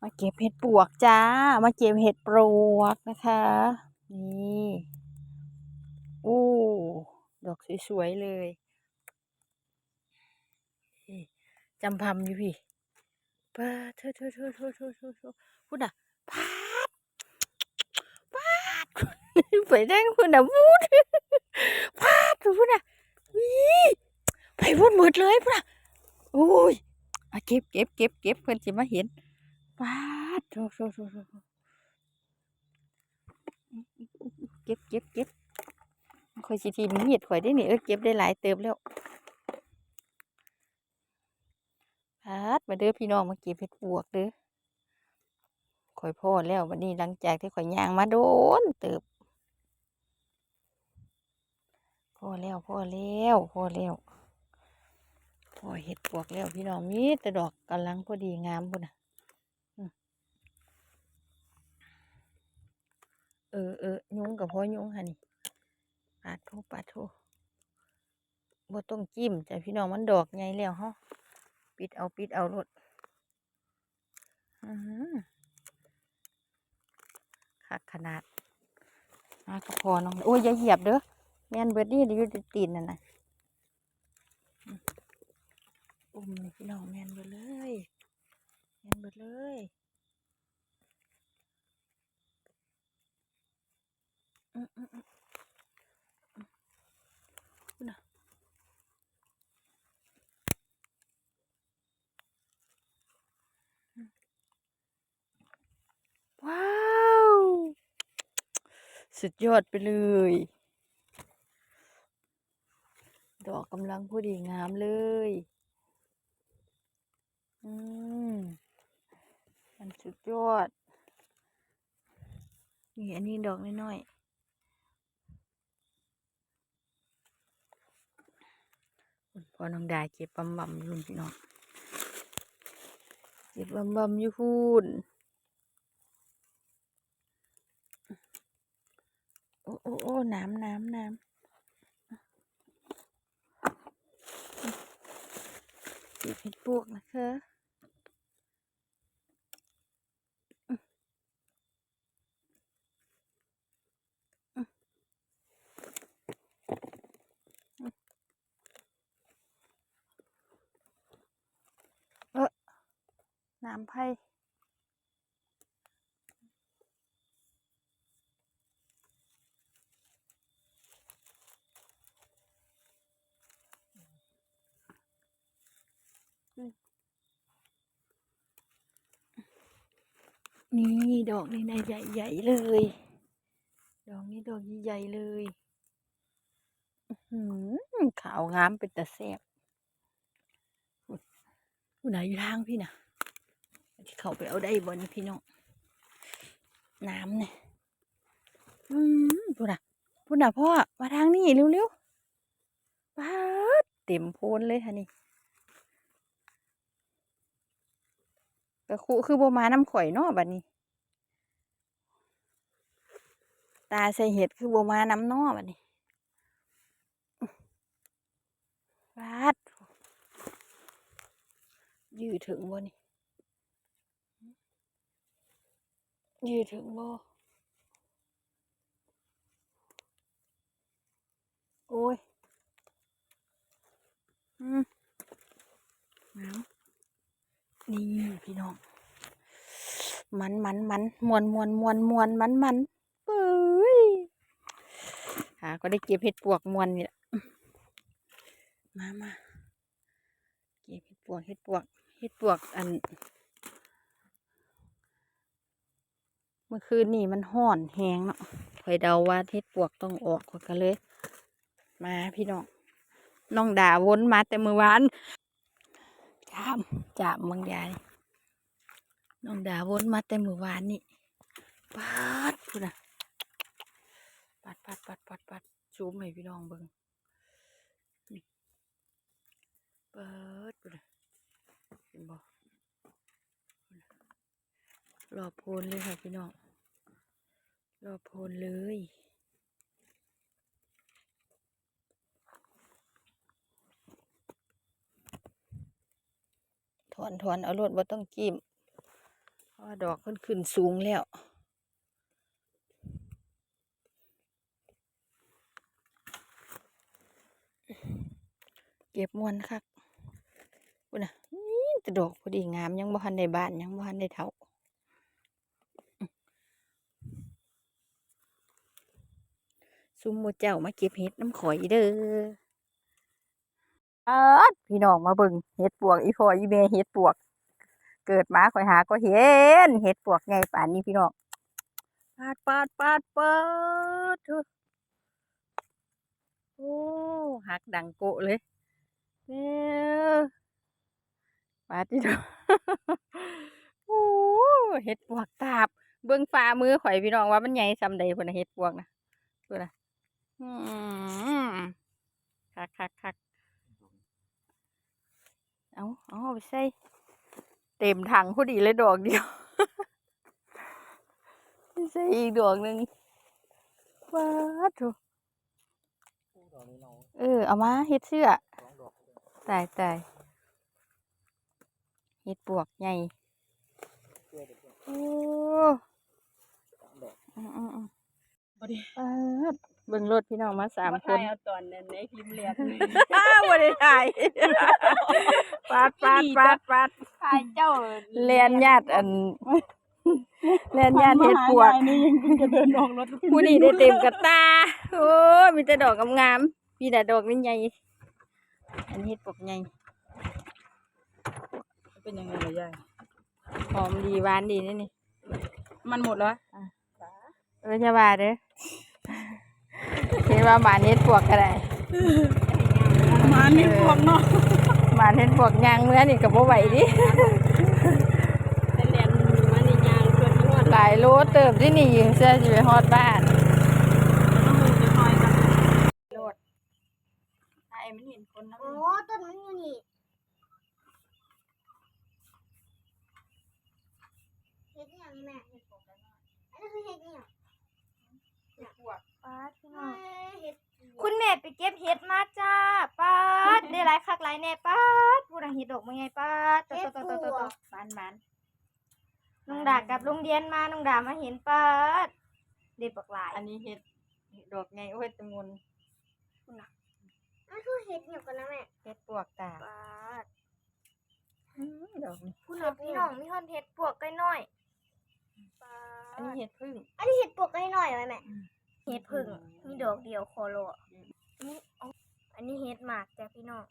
มาเก็บเห็ดปวกจ้า มาเก็บเห็ดปลวกนะคะ นี่โอ้ดอกสวยๆเลยจำพำอยู่พี่ปาดเธอเธอเธอเธอเธอเธอเธอพูดอะพาดพาดไปได้พูดอะพูดพาดพูดอะวิไปพูดหมดเลยพูดอะโอ้ยเก็บเก็บเก็บเก็บเพื่อนจะมาเห็น ปาดโถโถโถโถโถเก็บเก็บเก็บข่อยสิทีมีดข่อยได้นี่เออเก็บได้หลายเติบแล้วปาดมาเด้อพี่น้องมาเก็บเห็ดปวกเด้อข่อยพ่อแล้ววันนี้หลังจากที่ข่อยย่างมาโดนเติบพ่อแล้วพ่อแล้วพ่อแล้วพ่อเห็ดปวกแล้วพี่น้องมีแต่ดอกกำลังพอดีงามพุ่นน่ะ ออเออยุงกับพ่อยุงค่ะนี่ปาดโทปาดโทบ่ต้องจิ้มจ้ะพี่น้องมันดอกใหญ่แล้วฮาปิดเอาปิดเอารถอือหือคักขนาดมากระพอน้องโอ้ยอย่าเหยียบเด้อแม่นเบิร์ดนี่อยู่ติดตีนนั่นน่ะอุ้มนี่พี่น้องแม่นเบิร์ดเลยแม่นเบิร์ดเลยอืมอืมอืมอืมพูด นะว้าว สุดยอดไปเลย ดอกกำลังพอดีงามเลย อืม มันสุดยอดนี่อันนี้ดอกน้อยๆ พอน้องดาเก็บบำบำลุนพี่น้องเก็บปั๊มบำอยู่พูนโอ้โอ้โอ้น้ำน้ำน้ำเก็บเห็ดปวกนะคะ น้ำไผ่นี่ดอกนี่นะใหญ่ๆเลย ดอกนี้ดอกใหญ่ๆเลยอื้อหือขาวงามเป็นตะแซบผู้ไหนอยู่ทางพี่นะ เขาไปเอาได้บนพี่น้องน้ำเนี่ยอืมพูดนะพูดนะพ่อมาทางนี้เร็วๆป้าดเต็มโพนเลยค่ะนี่กระคุคือโบมาน้ำข่อยนาะบัดนี้ ตาใส่เห็ดคือโบมาน้ำนอบัดนี้ปาดยืดถึงบ่นี่ ยืดถึงบ่โอ้ย อืมน้ำนี่พี่น้อง มันมันมันมวนมวนมวนมวนมันมันเอ้ยหาก็ได้เก็บเห็ดปวกมวนนี่แหละมามาเก็บเห็ดปวกเห็ดปวกเห็ดปวกอัน เมื่อคืนนี่มันห้อนแหงเนาะคอยเดาว่าเห็ดปวกต้องออกข้อยก็เลย มาพี่น้อง น้องด่าวนมาแต่มือวานจามจามบางยายน้องด่าวนมาแต่มือวานนี่ปัดพูดนะปัดปัดปัดปัดปัดซูมให้พี่น้องเบิ่งนี่เปิดพูดนะเห็นบ่ รอบโพนเลยค่ะพี่น้องรอบโพนเลยถอนถอนเอารถว่าต้องจิ้มเพราะดอกขึ้นขึ้นสูงแล้วเก็บมวนคักพุ่นน่ะอี้แต่ดอกพอดีงามยังบ่ทันได้บานยังบ่ทันได้เท่า ซุมหมูเจ้ามาเก็บเห็ดน้ำข่อยเด้ออาพี่น้องมาเบิ่งเห็ดปวกอีพ่ออีเมเห็ดปวก เกิดมาข่อยหาก็เห็นเห็ดปวกไงป่านนี้พี่น้องปาดปาดปาดปาดเถอโอ้หักดังโกะเลยเด้อปาดที่เถอะโอ้เห็ดปวกตาบเบิ่งฝ่ามือข่อยพี่น้องว่ามันใหญ่ซำใดพุ่นน่ะเห็ดปวกนะพุ่นน่ะ อืมคักคักคักเอาเอาไปใส่ เต็มถังพอดีเลยดอกเดียวใส่อีกดอกหนึ่งว้าดโถเออ เอามาเฮ็ดเสื้อตายตายเฮ็ดปวกใหญ่โอ้อืมอืมอืมบ่ได้ปาด เบิ่งรถพี่น้องมาสามมาคถ่ายนเอาตอนนั้นในคลิปเรียนอ้าวบ่ได้ถ่ายปาดปาดปาดปาดถ่ายเจ้าเลียนญาติอันเลียนญาติเฮ็ดปวก นี่ยังจะเดินออกรถผู้นี้ได้เต็มกับตา โอ้ยมีแต่ดอกงามๆมีแต่ดอกนี่ใหญ่อันนี้เฮ็ดปวกใหญ่เป็นยังไงล่ะยายหอมดีหวานดีนี่นี่มันหมดแล้ว เออจะว่าเด้อ เห็นว่าหมาเฮ็ดปวกก็ได้มานี่พวกเนาะหมาเฮ็ดปวกยางเมื่อนี่ก็บ่ไหวดิแต่เรียนมานี่ยางเกินทั้งวันหลายโลเติบที่นี่ยิงเสื้อสิไปฮอดบ้านต้องมือจะคอยกันโลดไอ้มันเห็นคนนะโอ้ต้นมันอยู่นี่เห็ดอหย่างนี้แม่เห็ดปกแล้วอันนี้คือเห็ดอหย่างป้าพี่น้เอ้องยเห็ด คุณแม่ไปเก็บเห็ดมาจ้าป้าดได้หลายคักหลายแน่ป้าดพูดอะเห็ดดอกมาไงป้าดโตเห็ดโตปโตโตวโตกมันมันน้องดากับโรงเรียนมาน้องดามาเห็นป้าดเด็ดบักหลายอันนี้เห็ดดอกไงโอ้ยตะมุนอันคือเห็ดอหย่างกันนะแม่เห็ดปวกตาป้าดอืมดอกนี้คุณเอาพี่น้องมีคนเห็ดปวกใกล้น้อยป้าอันนี้ดเห็ดพึ่งอันนี้เห็ดปวกให้หน่อยไหมแม่ เห็ดผึ่งมีดอกเดียวโคโลอันนี้เอาอันนี้เห็ดหมากจ้ะพี่น้อง